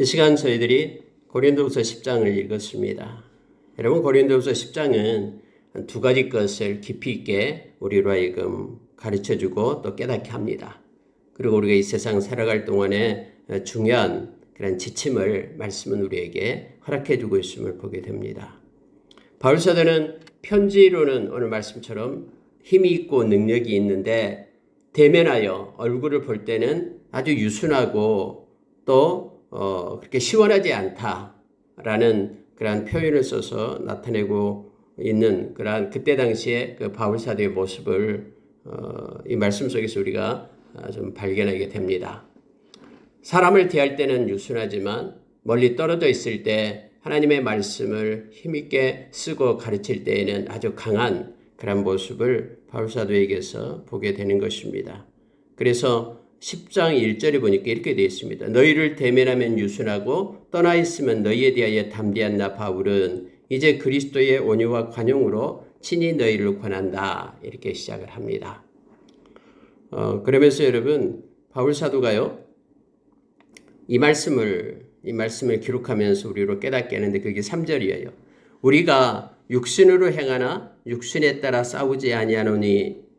이 시간 저희들이 고린도후서 10장을 읽었습니다. 여러분 고린도후서 10장은 두 가지 것을 깊이 있게 우리로 하여금 가르쳐 주고 또 깨닫게 합니다. 그리고 우리가 이 세상 살아갈 동안에 중요한 그런 지침을 말씀은 우리에게 허락해 주고 있음을 보게 됩니다. 바울 사도는 편지로는 오늘 말씀처럼 힘이 있고 능력이 있는데 대면하여 얼굴을 볼 때는 아주 유순하고 또 어, 그렇게 시원하지 않다라는 그러한 표현을 써서 나타내고 있는 그러한 그때 당시에 그 바울 사도의 모습을 어, 이 말씀 속에서 우리가 좀 발견하게 됩니다. 사람을 대할 때는 유순하지만 멀리 떨어져 있을 때 하나님의 말씀을 힘있게 쓰고 가르칠 때에는 아주 강한 그런 모습을 바울사도에게서 보게 되는 것입니다. 그래서 10장 1절에 보니까 이렇게 되어 있습니다. 너희를 대면하면 유순하고 떠나 있으면 너희에 대하여 담대한 나 바울은 이제 그리스도의 온유와 관용으로 친히 너희를 권한다. 이렇게 시작을 합니다. 어, 그러면서 여러분 바울 사도가요. 이 말씀을 이 말씀을 기록하면서 우리로 깨닫게 하는데 그게 3절이에요. 우리가 육신으로 행하나 육신에 따라 싸우지 아니하노니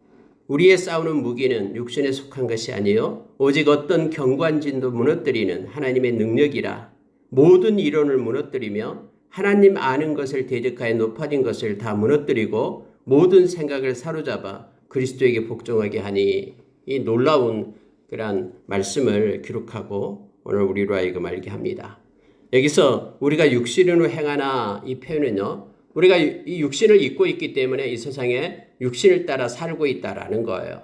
우리의 싸우는 무기는 육신에 속한 것이 아니요 오직 어떤 경관진도 무너뜨리는 하나님의 능력이라 모든 이론을 무너뜨리며 하나님 아는 것을 대적하여 높아진 것을 다 무너뜨리고 모든 생각을 사로잡아 그리스도에게 복종하게 하니 이 놀라운 그러한 말씀을 기록하고 오늘 우리로 하여금 알게 합니다. 여기서 우리가 육신으로 행하나 이 표현은요. 우리가 이 육신을 입고 있기 때문에 이 세상에 육신을 따라 살고 있다라는 거예요.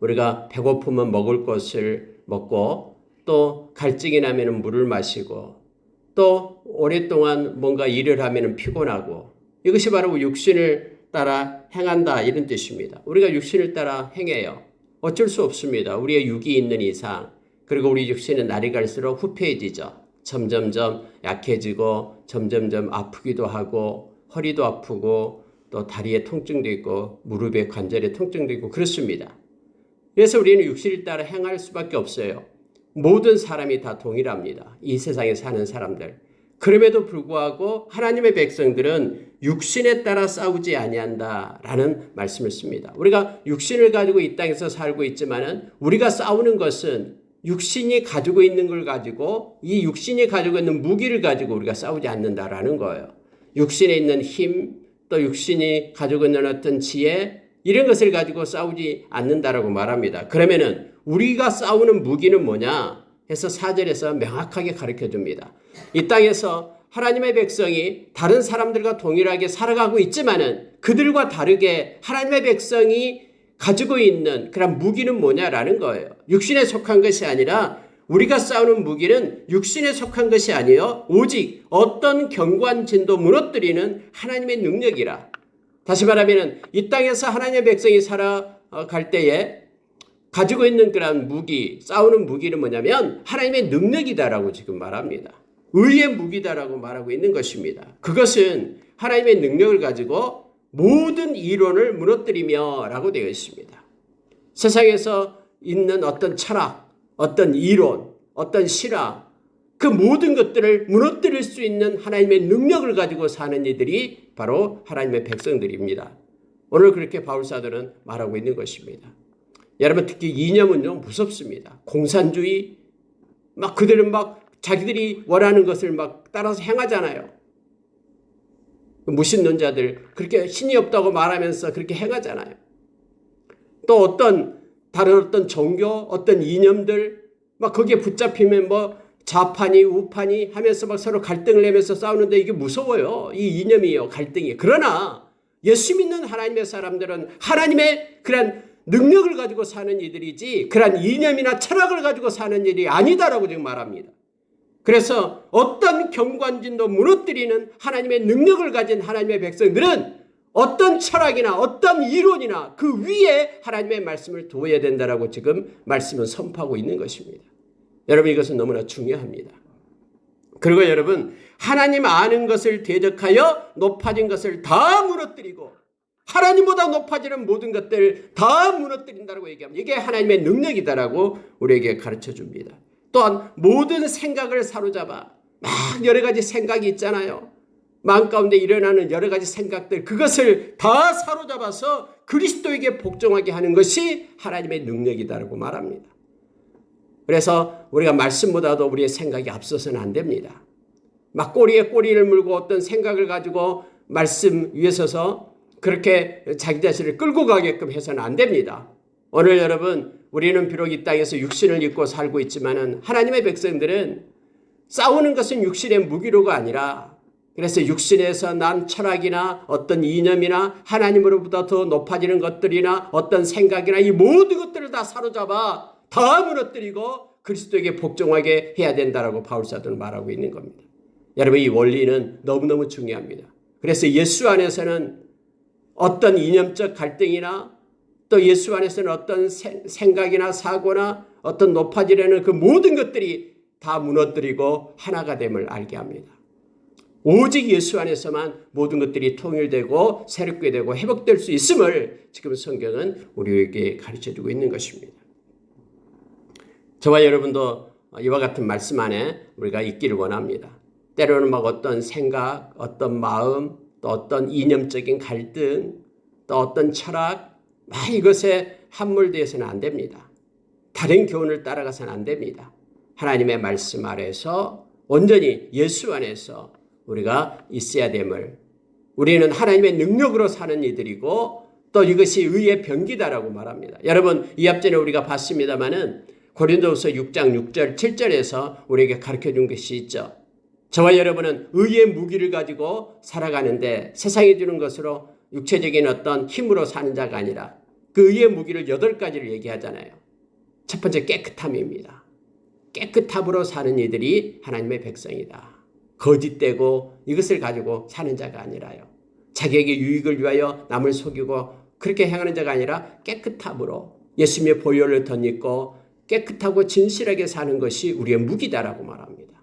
우리가 배고프면 먹을 것을 먹고 또 갈증이 나면 물을 마시고 또 오랫동안 뭔가 일을 하면 피곤하고 이것이 바로 육신을 따라 행한다 이런 뜻입니다. 우리가 육신을 따라 행해요. 어쩔 수 없습니다. 우리의 육이 있는 이상 그리고 우리 육신은 날이 갈수록 후패해지죠. 점점점 약해지고 점점점 아프기도 하고 허리도 아프고 또 다리에 통증도 있고 무릎에 관절에 통증도 있고 그렇습니다. 그래서 우리는 육신을 따라 행할 수밖에 없어요. 모든 사람이 다 동일합니다. 이 세상에 사는 사람들. 그럼에도 불구하고 하나님의 백성들은 육신에 따라 싸우지 아니한다라는 말씀을 씁니다. 우리가 육신을 가지고 이 땅에서 살고 있지만은 우리가 싸우는 것은 육신이 가지고 있는 걸 가지고 이 육신이 가지고 있는 무기를 가지고 우리가 싸우지 않는다라는 거예요. 육신에 있는 힘, 또 육신이 가지고 있는 어떤 지혜, 이런 것을 가지고 싸우지 않는다라고 말합니다. 그러면은 우리가 싸우는 무기는 뭐냐? 해서 사절에서 명확하게 가르쳐 줍니다. 이 땅에서 하나님의 백성이 다른 사람들과 동일하게 살아가고 있지만은 그들과 다르게 하나님의 백성이 가지고 있는 그런 무기는 뭐냐라는 거예요. 육신에 속한 것이 아니라 우리가 싸우는 무기는 육신에 속한 것이 아니요 오직 어떤 경관진도 무너뜨리는 하나님의 능력이라. 다시 말하면 이 땅에서 하나님의 백성이 살아갈 때에 가지고 있는 그런 무기, 싸우는 무기는 뭐냐면 하나님의 능력이다라고 지금 말합니다. 의의 무기다라고 말하고 있는 것입니다. 그것은 하나님의 능력을 가지고 모든 이론을 무너뜨리며 라고 되어 있습니다. 세상에서 있는 어떤 철학, 어떤 이론, 어떤 실화, 그 모든 것들을 무너뜨릴 수 있는 하나님의 능력을 가지고 사는 이들이 바로 하나님의 백성들입니다. 오늘 그렇게 바울사들은 말하고 있는 것입니다. 여러분 특히 이념은요 무섭습니다. 공산주의 막 그들은 막 자기들이 원하는 것을 막 따라서 행하잖아요. 무신론자들 그렇게 신이 없다고 말하면서 그렇게 행하잖아요. 또 어떤 다른 어떤 종교, 어떤 이념들 막 거기에 붙잡히면 뭐 좌판이 우판이 하면서 막 서로 갈등을 내면서 싸우는데 이게 무서워요. 이 이념이요, 갈등이. 그러나 예수 믿는 하나님의 사람들은 하나님의 그런 능력을 가지고 사는 이들이지 그런 이념이나 철학을 가지고 사는 일이 아니다라고 지금 말합니다. 그래서 어떤 경관진도 무너뜨리는 하나님의 능력을 가진 하나님의 백성들은 어떤 철학이나 어떤 이론이나 그 위에 하나님의 말씀을 두어야 된다라고 지금 말씀을 선포하고 있는 것입니다. 여러분 이것은 너무나 중요합니다. 그리고 여러분 하나님 아는 것을 대적하여 높아진 것을 다 무너뜨리고 하나님보다 높아지는 모든 것들 다 무너뜨린다고 얘기합니다. 이게 하나님의 능력이다라고 우리에게 가르쳐 줍니다. 또한 모든 생각을 사로잡아 막 여러 가지 생각이 있잖아요. 마음 가운데 일어나는 여러 가지 생각들 그것을 다 사로잡아서 그리스도에게 복종하게 하는 것이 하나님의 능력이다라고 말합니다. 그래서 우리가 말씀보다도 우리의 생각이 앞서서는 안 됩니다. 막 꼬리에 꼬리를 물고 어떤 생각을 가지고 말씀 위에 서서 그렇게 자기 자신을 끌고 가게끔 해서는 안 됩니다. 오늘 여러분 우리는 비록 이 땅에서 육신을 입고 살고 있지만은 하나님의 백성들은 싸우는 것은 육신의 무기로가 아니라 그래서 육신에서 난 철학이나 어떤 이념이나 하나님으로부터 더 높아지는 것들이나 어떤 생각이나 이 모든 것들을 다 사로잡아 다 무너뜨리고 그리스도에게 복종하게 해야 된다라고 바울사도는 말하고 있는 겁니다. 여러분 이 원리는 너무너무 중요합니다. 그래서 예수 안에서는 어떤 이념적 갈등이나 또 예수 안에서는 어떤 생각이나 사고나 어떤 높아지려는 그 모든 것들이 다 무너뜨리고 하나가 됨을 알게 합니다. 오직 예수 안에서만 모든 것들이 통일되고 새롭게 되고 회복될 수 있음을 지금 성경은 우리에게 가르쳐 주고 있는 것입니다. 저와 여러분도 이와 같은 말씀 안에 우리가 있기를 원합니다. 때로는 막 어떤 생각, 어떤 마음, 또 어떤 이념적인 갈등, 또 어떤 철학, 막 이것에 함몰되어서는 안 됩니다. 다른 교훈을 따라가서는 안 됩니다. 하나님의 말씀 아래서 온전히 예수 안에서 우리가 있어야 됨을 우리는 하나님의 능력으로 사는 이들이고 또 이것이 의의 병기다라고 말합니다. 여러분 이 앞전에 우리가 봤습니다마는 고린도후서 6장 6절 7절에서 우리에게 가르쳐 준 것이 있죠. 저와 여러분은 의의 무기를 가지고 살아가는데 세상이 주는 것으로 육체적인 어떤 힘으로 사는 자가 아니라 그 의의 무기를 여덟 가지를 얘기하잖아요. 첫 번째 깨끗함입니다. 깨끗함으로 사는 이들이 하나님의 백성이다. 거짓되고 이것을 가지고 사는 자가 아니라요. 자기에게 유익을 위하여 남을 속이고 그렇게 행하는 자가 아니라 깨끗함으로 예수님의 보혈을 덧입고 깨끗하고 진실하게 사는 것이 우리의 무기다라고 말합니다.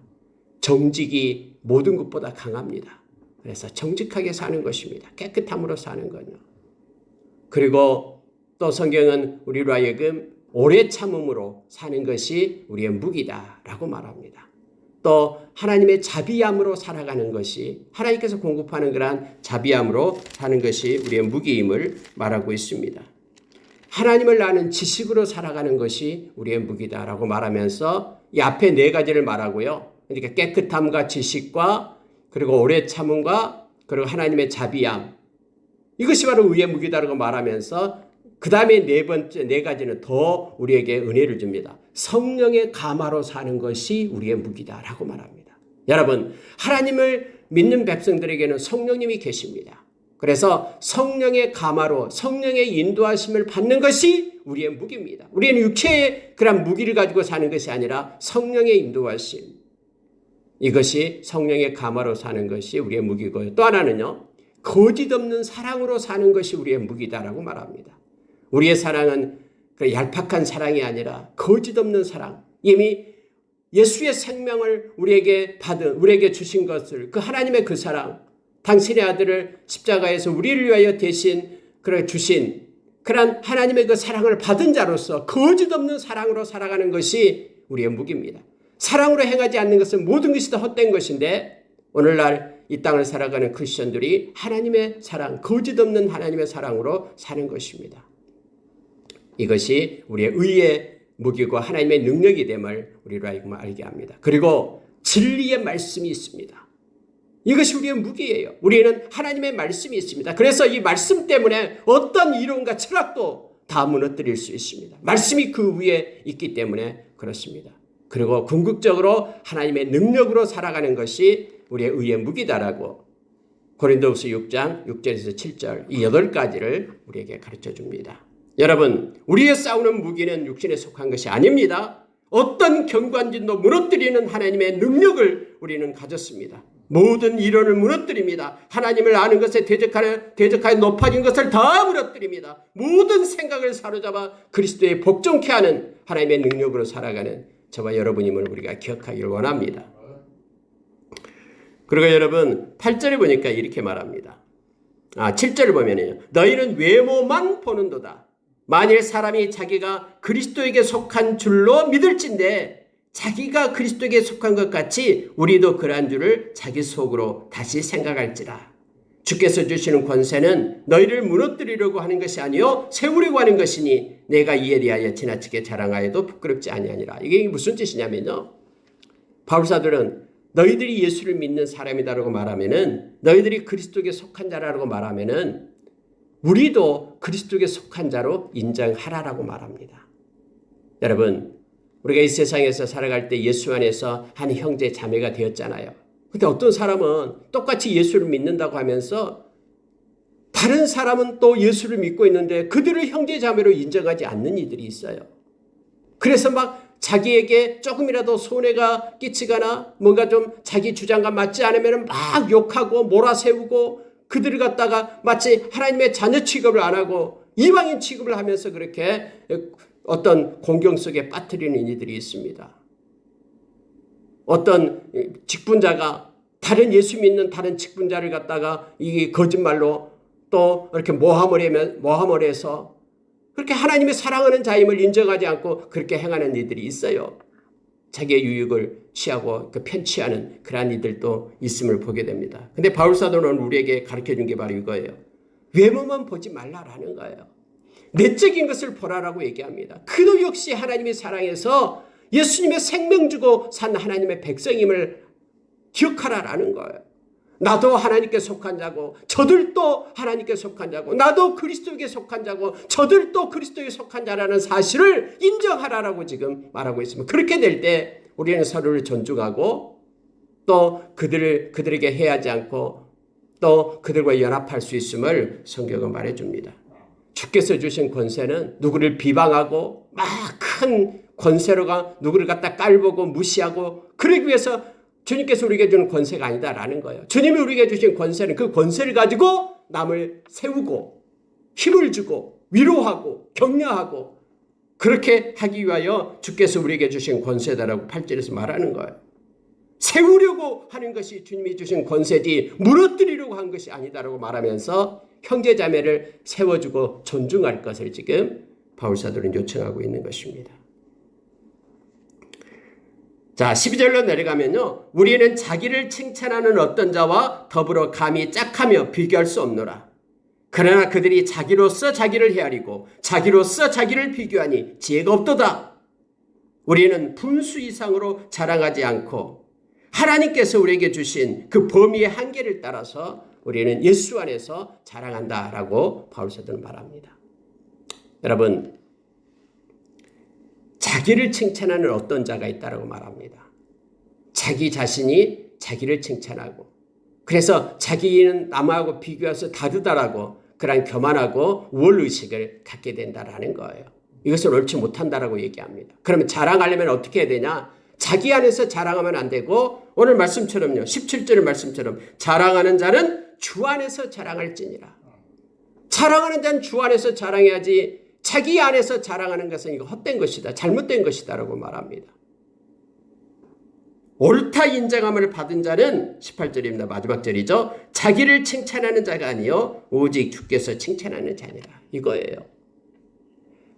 정직이 모든 것보다 강합니다. 그래서 정직하게 사는 것입니다. 깨끗함으로 사는 거요. 그리고 또 성경은 우리로 하여금 오래 참음으로 사는 것이 우리의 무기다라고 말합니다. 또 하나님의 자비함으로 살아가는 것이 하나님께서 공급하는 그러한 자비함으로 사는 것이 우리의 무기임을 말하고 있습니다. 하나님을 아는 지식으로 살아가는 것이 우리의 무기다라고 말하면서 이 앞에 네 가지를 말하고요. 그러니까 깨끗함과 지식과 그리고 오래 참음과 그리고 하나님의 자비함 이것이 바로 의의 무기다라고 말하면서 그 다음에 네 번째 네 가지는 더 우리에게 은혜를 줍니다. 성령의 감화로 사는 것이 우리의 무기다라고 말합니다. 여러분 하나님을 믿는 백성들에게는 성령님이 계십니다. 그래서 성령의 감화로 성령의 인도하심을 받는 것이 우리의 무기입니다. 우리는 육체의 그런 무기를 가지고 사는 것이 아니라 성령의 인도하심. 이것이 성령의 감화로 사는 것이 우리의 무기고요. 또 하나는요. 거짓 없는 사랑으로 사는 것이 우리의 무기다라고 말합니다. 우리의 사랑은 그 얄팍한 사랑이 아니라 거짓 없는 사랑. 이미 예수의 생명을 우리에게 받은 우리에게 주신 것을 그 하나님의 그 사랑 당신의 아들을 십자가에서 우리를 위하여 대신 그래 주신 그런 하나님의 그 사랑을 받은 자로서 거짓 없는 사랑으로 살아가는 것이 우리의 무기입니다. 사랑으로 행하지 않는 것은 모든 것이 다 헛된 것인데 오늘날 이 땅을 살아가는 크리스천들이 하나님의 사랑, 거짓 없는 하나님의 사랑으로 사는 것입니다. 이것이 우리의 의의 무기고 하나님의 능력이 됨을 우리로 하여금 알게 합니다. 그리고 진리의 말씀이 있습니다. 이것이 우리의 무기예요. 우리는 하나님의 말씀이 있습니다. 그래서 이 말씀 때문에 어떤 이론과 철학도 다 무너뜨릴 수 있습니다. 말씀이 그 위에 있기 때문에 그렇습니다. 그리고 궁극적으로 하나님의 능력으로 살아가는 것이 우리의 의의 무기다라고 고린도후서 6장 6절에서 7절 이 여덟 가지를 우리에게 가르쳐 줍니다. 여러분, 우리의 싸우는 무기는 육신에 속한 것이 아닙니다. 어떤 경관진도 무너뜨리는 하나님의 능력을 우리는 가졌습니다. 모든 이론을 무너뜨립니다. 하나님을 아는 것에 대적하여, 대적하여 높아진 것을 다 무너뜨립니다. 모든 생각을 사로잡아 그리스도의 복종케 하는 하나님의 능력으로 살아가는 저와 여러분임을 우리가 기억하기를 원합니다. 그리고 여러분 8절에 보니까 이렇게 말합니다. 아 7절을 보면요. 너희는 외모만 보는도다. 만일 사람이 자기가 그리스도에게 속한 줄로 믿을진데 자기가 그리스도에게 속한 것 같이 우리도 그러한 줄을 자기 속으로 다시 생각할지라. 주께서 주시는 권세는 너희를 무너뜨리려고 하는 것이 아니요 세우려고 하는 것이니 내가 이에 대하여 지나치게 자랑하여도 부끄럽지 아니하니라. 이게 무슨 뜻이냐면요. 바울사들은 너희들이 예수를 믿는 사람이다라고 말하면은 너희들이 그리스도에게 속한 자라고 말하면은 우리도 그리스도에게 속한 자로 인정하라라고 말합니다. 여러분, 우리가 이 세상에서 살아갈 때 예수 안에서 한 형제 자매가 되었잖아요. 근데 어떤 사람은 똑같이 예수를 믿는다고 하면서 다른 사람은 또 예수를 믿고 있는데 그들을 형제 자매로 인정하지 않는 이들이 있어요. 그래서 막 자기에게 조금이라도 손해가 끼치거나 뭔가 좀 자기 주장과 맞지 않으면 막 욕하고 몰아세우고 그들을 갖다가 마치 하나님의 자녀 취급을 안 하고 이방인 취급을 하면서 그렇게 어떤 공경 속에 빠뜨리는 이들이 있습니다. 어떤 직분자가 다른 예수 믿는 다른 직분자를 갖다가 이 거짓말로 또 이렇게 모함을 하면 모함을 해서 그렇게 하나님의 사랑하는 자임을 인정하지 않고 그렇게 행하는 이들이 있어요. 자기의 유익을 취하고 그 편취하는 그러한 이들도 있음을 보게 됩니다. 근데 바울 사도는 우리에게 가르쳐 준 게 바로 이거예요. 외모만 보지 말라라는 거예요. 내적인 것을 보라라고 얘기합니다. 그도 역시 하나님의 사랑에서 예수님의 생명 주고 산 하나님의 백성임을 기억하라라는 거예요. 나도 하나님께 속한 자고 저들도 하나님께 속한 자고 나도 그리스도에게 속한 자고 저들도 그리스도에게 속한 자라는 사실을 인정하라라고 지금 말하고 있습니다. 그렇게 될 때 우리는 서로를 존중하고 또 그들을 그들에게 해하지 않고 또 그들과 연합할 수 있음을 성경은 말해 줍니다. 주께서 주신 권세는 누구를 비방하고 막 큰 권세로가 누구를 갖다 깔보고 무시하고 그러기 위해서 주님께서 우리에게 주는 권세가 아니다라는 거예요. 주님이 우리에게 주신 권세는 그 권세를 가지고 남을 세우고 힘을 주고 위로하고 격려하고 그렇게 하기 위하여 주께서 우리에게 주신 권세다라고 8절에서 말하는 거예요. 세우려고 하는 것이 주님이 주신 권세지 무너뜨리려고 한 것이 아니다라고 말하면서 형제 자매를 세워주고 존중할 것을 지금 바울사도는 요청하고 있는 것입니다. 자, 12절로 내려가면요. 우리는 자기를 칭찬하는 어떤 자와 더불어 감히 짝하며 비교할 수 없노라. 그러나 그들이 자기로서 자기를 헤아리고 자기로서 자기를 비교하니 지혜가 없도다. 우리는 분수 이상으로 자랑하지 않고 하나님께서 우리에게 주신 그 범위의 한계를 따라서 우리는 예수 안에서 자랑한다라고 바울사도는 말합니다. 여러분, 자기를 칭찬하는 어떤 자가 있다라고 말합니다. 자기 자신이 자기를 칭찬하고 그래서 자기는 남하고 비교해서 다르다라고 그런 교만하고 우월의식을 갖게 된다라는 거예요. 이것을 옳지 못한다라고 얘기합니다. 그러면 자랑하려면 어떻게 해야 되냐? 자기 안에서 자랑하면 안 되고 오늘 말씀처럼요. 17절의 말씀처럼 자랑하는 자는 주 안에서 자랑할지니라. 자랑하는 자는 주 안에서 자랑해야지 자기 안에서 자랑하는 것은 이거 헛된 것이다. 잘못된 것이다라고 말합니다. 옳다 인정함을 받은 자는 18절입니다. 마지막 절이죠. 자기를 칭찬하는 자가 아니요 오직 주께서 칭찬하는 자니라. 이거예요.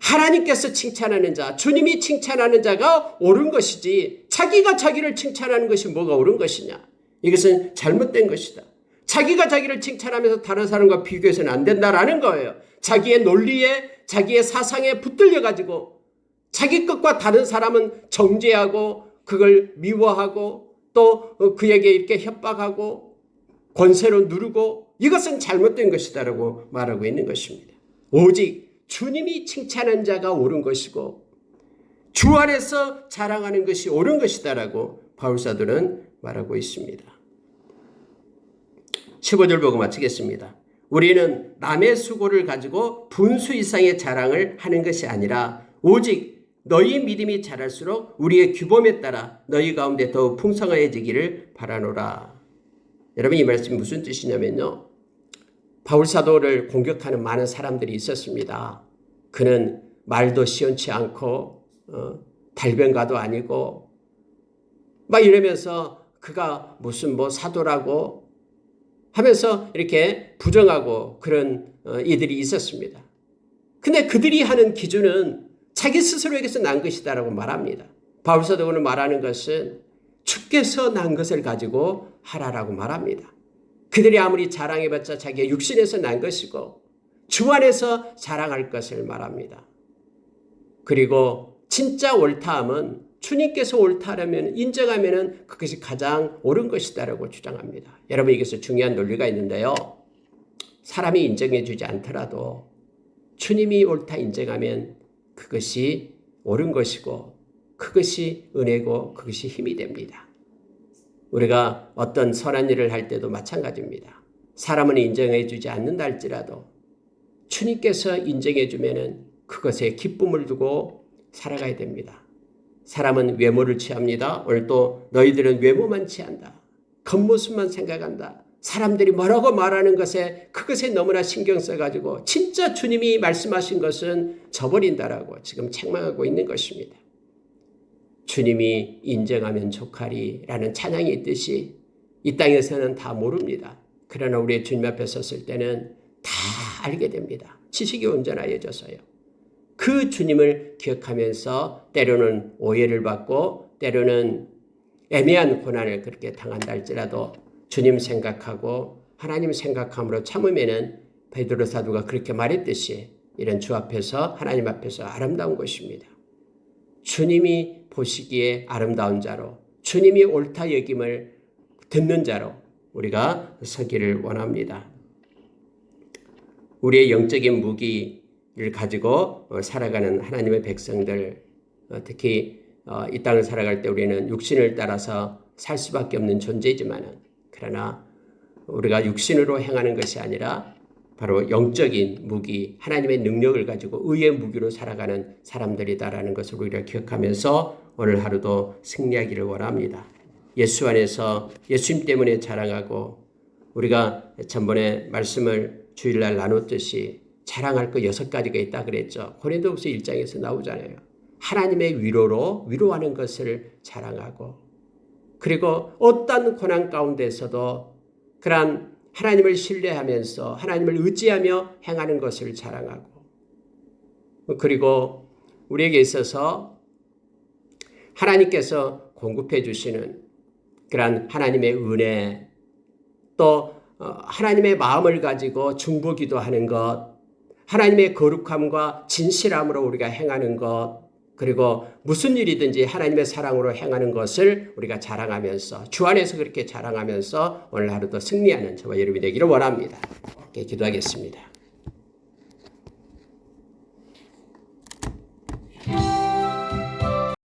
하나님께서 칭찬하는 자, 주님이 칭찬하는 자가 옳은 것이지 자기가 자기를 칭찬하는 것이 뭐가 옳은 것이냐? 이것은 잘못된 것이다. 자기가 자기를 칭찬하면서 다른 사람과 비교해서는 안 된다라는 거예요. 자기의 논리에 자기의 사상에 붙들려 가지고 자기 것과 다른 사람은 정죄하고 그걸 미워하고 또 그에게 이렇게 협박하고 권세로 누르고 이것은 잘못된 것이다라고 말하고 있는 것입니다. 오직 주님이 칭찬한 자가 옳은 것이고 주 안에서 자랑하는 것이 옳은 것이다라고 바울사도는 말하고 있습니다. 15절 보고 마치겠습니다. 우리는 남의 수고를 가지고 분수 이상의 자랑을 하는 것이 아니라 오직 너희 믿음이 자랄수록 우리의 규범에 따라 너희 가운데 더욱 풍성해지기를 바라노라. 여러분 이 말씀이 무슨 뜻이냐면요. 바울 사도를 공격하는 많은 사람들이 있었습니다. 그는 말도 시원치 않고 어, 달변가도 아니고 막 이러면서 그가 무슨 뭐 사도라고 하면서 이렇게 부정하고 그런 어, 이들이 있었습니다. 근데 그들이 하는 기준은 자기 스스로에게서 난 것이다라고 말합니다. 바울 사도는 말하는 것은 주께서 난 것을 가지고 하라라고 말합니다. 그들이 아무리 자랑해봤자 자기의 육신에서 난 것이고 주 안에서 자랑할 것을 말합니다. 그리고 진짜 옳다함은 주님께서 옳다라면 인정하면 그것이 가장 옳은 것이다라고 주장합니다. 여러분 이것은 중요한 논리가 있는데요. 사람이 인정해 주지 않더라도 주님이 옳다 인정하면 그것이 옳은 것이고 그것이 은혜고 그것이 힘이 됩니다. 우리가 어떤 선한 일을 할 때도 마찬가지입니다. 사람은 인정해 주지 않는다 할지라도 주님께서 인정해 주면은 그것에 기쁨을 두고 살아가야 됩니다. 사람은 외모를 취합니다. 오늘 또 너희들은 외모만 취한다. 겉모습만 생각한다. 사람들이 뭐라고 말하는 것에 그것에 너무나 신경 써가지고 진짜 주님이 말씀하신 것은 저버린다라고 지금 책망하고 있는 것입니다. 주님이 인정하면 족하리라는 찬양이 있듯이 이 땅에서는 다 모릅니다. 그러나 우리 주님 앞에 섰을 때는 다 알게 됩니다. 지식이 온전하여져서요. 그 주님을 기억하면서 때로는 오해를 받고 때로는 애매한 고난을 그렇게 당한다 할지라도 주님 생각하고 하나님 생각함으로 참으면은 베드로 사도가 그렇게 말했듯이 이런 주 앞에서 하나님 앞에서 아름다운 것입니다. 주님이 보시기에 아름다운 자로 주님이 옳다 여김을 듣는 자로 우리가 서기를 원합니다. 우리의 영적인 무기 를 가지고 살아가는 하나님의 백성들 어, 특히 어, 이 땅을 살아갈 때 우리는 육신을 따라서 살 수밖에 없는 존재지만은 그러나 우리가 육신으로 행하는 것이 아니라 바로 영적인 무기, 하나님의 능력을 가지고 의의 무기로 살아가는 사람들이다라는 것을 우리가 기억하면서 오늘 하루도 승리하기를 원합니다. 예수 안에서 예수님 때문에 자랑하고 우리가 전번에 말씀을 주일날 나눴듯이 자랑할 거 여섯 가지가 있다 그랬죠. 고린도후서 1장에서 나오잖아요. 하나님의 위로로 위로하는 것을 자랑하고 그리고 어떤 고난 가운데서도 그러한 하나님을 신뢰하면서 하나님을 의지하며 행하는 것을 자랑하고 그리고 우리에게 있어서 하나님께서 공급해 주시는 그러한 하나님의 은혜 또 어, 하나님의 마음을 가지고 중보기도 하는 것 하나님의 거룩함과 진실함으로 우리가 행하는 것 그리고 무슨 일이든지 하나님의 사랑으로 행하는 것을 우리가 자랑하면서 주 안에서 그렇게 자랑하면서 오늘 하루도 승리하는 저와 여러분이 되기를 원합니다. 기도하겠습니다.